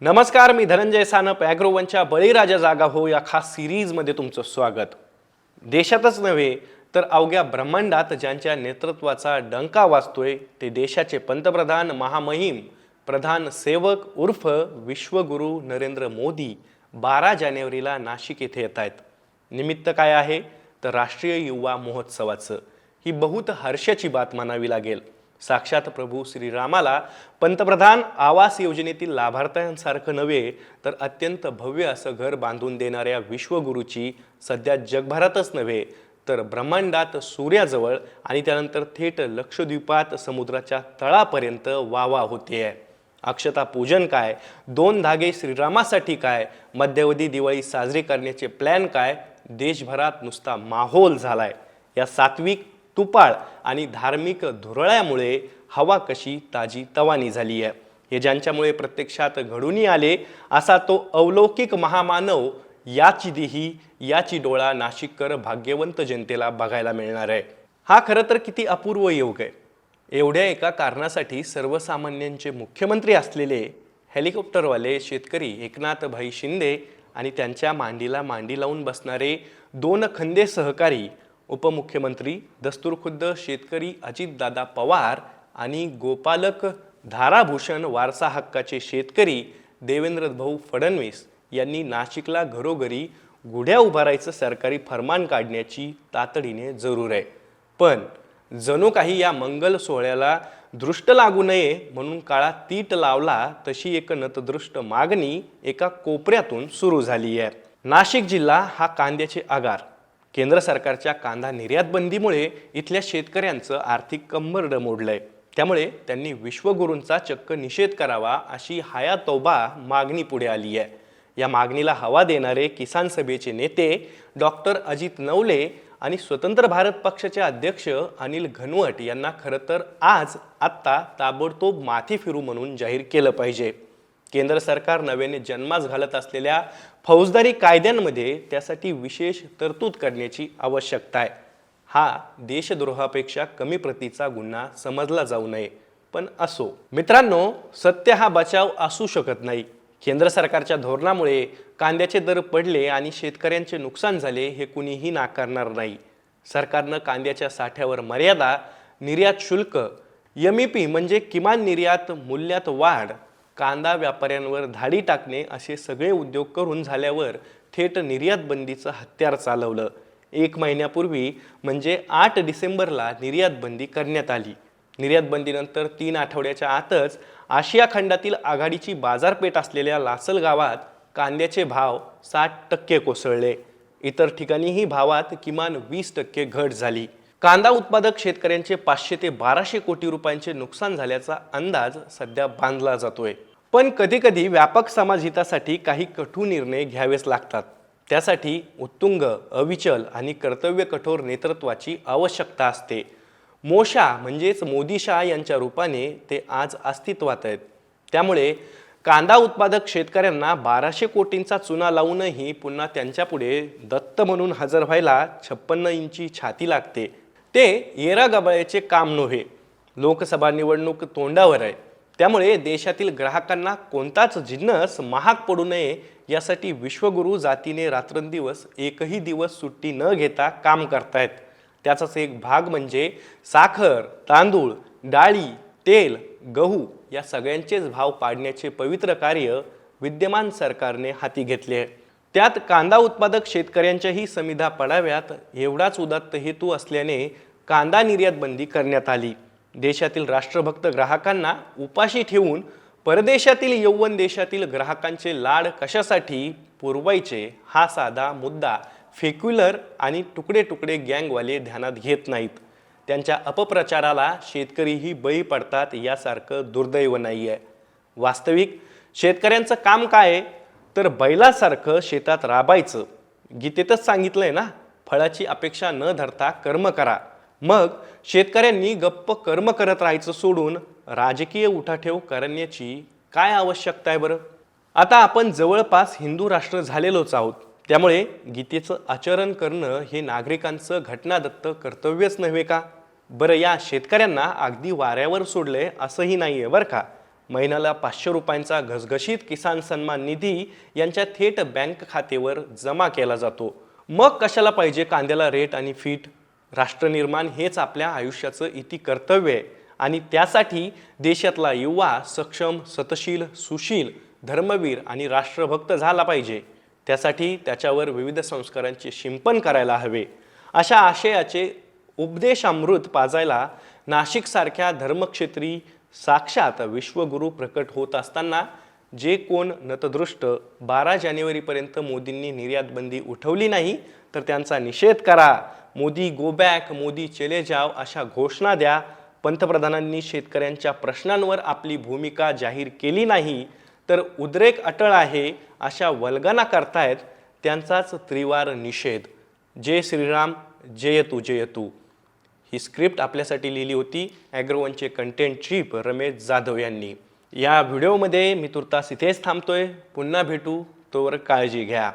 नमस्कार मी धनंजय सानप ॲग्रोवनच्या बळीराजा जागा हो या खास सिरीजमध्ये तुमचं स्वागत. देशातच नव्हे तर अवघ्या ब्रह्मांडात ज्यांच्या नेतृत्वाचा डंका वाजतोय ते देशाचे पंतप्रधान महामहिम प्रधान सेवक उर्फ विश्वगुरू नरेंद्र मोदी बारा जानेवारीला नाशिक येथे येत आहेत. निमित्त काय आहे? तर राष्ट्रीय युवा महोत्सवाचं. ही बहुत हर्षाची बात मानावी लागेल. साक्षात प्रभू श्रीरामाला पंतप्रधान आवास योजनेतील लाभार्थ्यांसारखं नव्हे तर अत्यंत भव्य असं घर बांधून देणाऱ्या विश्वगुरूची सध्या जगभरातच नव्हे तर ब्रह्मांडात सूर्याजवळ आणि त्यानंतर थेट लक्षद्वीपात समुद्राच्या तळापर्यंत वावा होते. आहे अक्षता पूजन काय? दोन धागे श्रीरामासाठी काय? मध्यवधी दिवाळी साजरी करण्याचे प्लॅन काय? देशभरात नुसता माहोल झालाय. या सात्विक तुपाळ आणि धार्मिक धुरळ्यामुळे हवा कशी ताजी तवानी झाली आहे. हे ज्यांच्यामुळे प्रत्यक्षात घडूनही आले असा तो अवलौकिक महामानव याची दिही याची डोळा नाशिककर भाग्यवंत जनतेला बघायला मिळणार आहे. हा खरं तर किती अपूर्व योग आहे. एवढ्या एका कारणासाठी सर्वसामान्यांचे मुख्यमंत्री असलेले हेलिकॉप्टरवाले शेतकरी एकनाथभाई शिंदे आणि त्यांच्या मांडीला मांडी लावून बसणारे दोन खंदे सहकारी उपमुख्यमंत्री दस्तूरखुद्द शेतकरी अजितदादा पवार आणि गोपालक धाराभूषण वारसा हक्काचे शेतकरी देवेंद्र भाऊ फडणवीस यांनी नाशिकला घरोघरी गुढ्या उभारायचं सरकारी फरमान काढण्याची तातडीने जरूर आहे. पण जणू काही या मंगल सोहळ्याला दृष्ट लागू नये म्हणून काळा तीट लावला तशी एक नतदृष्ट मागणी एका कोपऱ्यातून सुरू झाली आहे. नाशिक जिल्हा हा कांद्याचे आगार केंद्र सरकारच्या कांदा निर्यात बंदीमुळे इथल्या शेतकऱ्यांचं आर्थिक कंबरड मोडलंय त्यामुळे त्यांनी विश्वगुरूंचा चक्क निषेध करावा अशी हाया तोबा मागणी पुढे आली आहे. या मागणीला हवा देणारे किसान सभेचे नेते डॉक्टर अजित नवले आणि स्वतंत्र भारत पक्षाचे अध्यक्ष अनिल घनवट यांना खरं तर आज आत्ता ताबडतोब माथी फिरू म्हणून जाहीर केलं पाहिजे. केंद्र सरकार नव्याने जन्मास घालत असलेल्या फौजदारी कायद्यांमध्ये त्यासाठी विशेष तरतूद करण्याची आवश्यकता आहे. हा देशद्रोहापेक्षा कमी प्रतीचा गुन्हा समजला जाऊ नये पण असो. मित्रांनो सत्य हा बचाव असू शकत नाही. केंद्र सरकारच्या धोरणामुळे कांद्याचे दर पडले आणि शेतकऱ्यांचे नुकसान झाले हे कुणीही नाकारणार नाही. सरकारनं कांद्याच्या साठ्यावर मर्यादा निर्यात शुल्क एम म्हणजे किमान निर्यात मूल्यात वाढ कांदा व्यापाऱ्यांवर धाडी टाकणे असे सगळे उद्योग करून झाल्यावर थेट निर्यात बंदीचं हत्यार चालवलं. एक महिन्यापूर्वी म्हणजे आठ डिसेंबरला निर्यात बंदी करण्यात आली. निर्यात बंदीनंतर तीन आठवड्याच्या आतच आशिया खंडातील आघाडीची बाजारपेठ असलेल्या लासल गावात कांद्याचे भाव साठ टक्के कोसळले. इतर ठिकाणीही भावात किमान वीस टक्के घट झाली. कांदा उत्पादक शेतकऱ्यांचे पाचशे ते बाराशे कोटी रुपयांचे नुकसान झाल्याचा अंदाज सध्या बांधला जातोय. पण कधीकधी व्यापक समाजहितासाठी काही कठू निर्णय घ्यावेच लागतात. त्यासाठी उत्तुंग अविचल आणि कर्तव्य कठोर नेतृत्वाची आवश्यकता असते. मोशा म्हणजेच मोदी शाह यांच्या रूपाने ते आज अस्तित्वात आहेत. त्यामुळे कांदा उत्पादक शेतकऱ्यांना बाराशे कोटींचा चुना लावूनही पुन्हा त्यांच्यापुढे दत्त म्हणून हजर व्हायला छप्पन्न इंची छाती लागते. ते येरा गबाळ्याचे काम नव्हे. लोकसभा निवडणूक तोंडावर आहे. त्यामुळे देशातील ग्राहकांना कोणताच जिन्नस महाग पडू नये यासाठी विश्वगुरू जातीने रात्रंदिवस एकही दिवस सुट्टी न घेता काम करतायत. त्याचाच एक भाग म्हणजे साखर तांदूळ डाळी तेल गहू या सगळ्यांचेच भाव पाडण्याचे पवित्र कार्य विद्यमान सरकारने हाती घेतले आहे. त्यात कांदा उत्पादक शेतकऱ्यांच्याही समिधा पडाव्यात एवढाच उदात्त हेतू असल्याने कांदा निर्यात बंदी करण्यात आली. देशातील राष्ट्रभक्त ग्राहकांना उपाशी ठेवून परदेशातील यौवन देशातील ग्राहकांचे लाड कशासाठी पुरवायचे हा साधा मुद्दा फेक्युलर आणि तुकडे तुकडे गँगवाले ध्यानात घेत नाहीत. त्यांच्या अपप्रचाराला शेतकरीही बळी पडतात यासारखं दुर्दैव नाही आहे वास्तविक शेतकऱ्यांचं काम काय आहे? तर बैलासारखं शेतात राबायचं. गीतेतच सांगितलंय ना फळाची अपेक्षा न धरता कर्म करा. मग शेतकऱ्यांनी गप्प कर्म करत राहायचं सोडून राजकीय उठाठेव करण्याची काय आवश्यकता आहे बरं? आता आपण जवळपास हिंदू राष्ट्र झालेलोच आहोत. त्यामुळे गीतेचं आचरण करणं हे नागरिकांचं घटनादत्त कर्तव्यच नव्हे का? बरं या शेतकऱ्यांना अगदी वाऱ्यावर सोडलंय असंही नाही आहे बरं का? महिन्याला पाचशे रुपयांचा घसघशीत किसान सन्मान निधी यांच्या थेट बँक खात्यावर जमा केला जातो. मग कशाला पाहिजे कांद्याला रेट आणि फीट? राष्ट्रनिर्माण हेच आपल्या आयुष्याचं इति कर्तव्य आहे. आणि त्यासाठी देशातला युवा सक्षम सतशील सुशील धर्मवीर आणि राष्ट्रभक्त झाला पाहिजे. त्यासाठी त्याच्यावर विविध संस्कारांचे शिंपण करायला हवे. अशा आशयाचे उपदेशामृत पाजायला नाशिकसारख्या धर्मक्षेत्री साक्षात विश्वगुरू प्रकट होत असताना जे कोण नतदृष्ट बारा जानेवारीपर्यंत मोदींनी निर्यात बंदी उठवली नाही तर त्यांचा निषेध करा. मोदी गो बॅक मोदी चले जाव अशा घोषणा द्या. पंतप्रधानांनी शेतकऱ्यांच्या प्रश्नांवर आपली भूमिका जाहीर केली नाही तर उद्रेक अटळ आहे अशा वल्गना करतायत त्यांचाच त्रिवार निषेध. जय श्रीराम जय तू. ही स्क्रिप्ट आपल्यासाठी लिहिली होती ॲग्रोवनचे कंटेंट चीफ रमेश जाधव यांनी. या व्हिडिओमध्ये मी तुर्तास इथेच थांबतोय. पुन्हा भेटू. तोवर काळजी घ्या.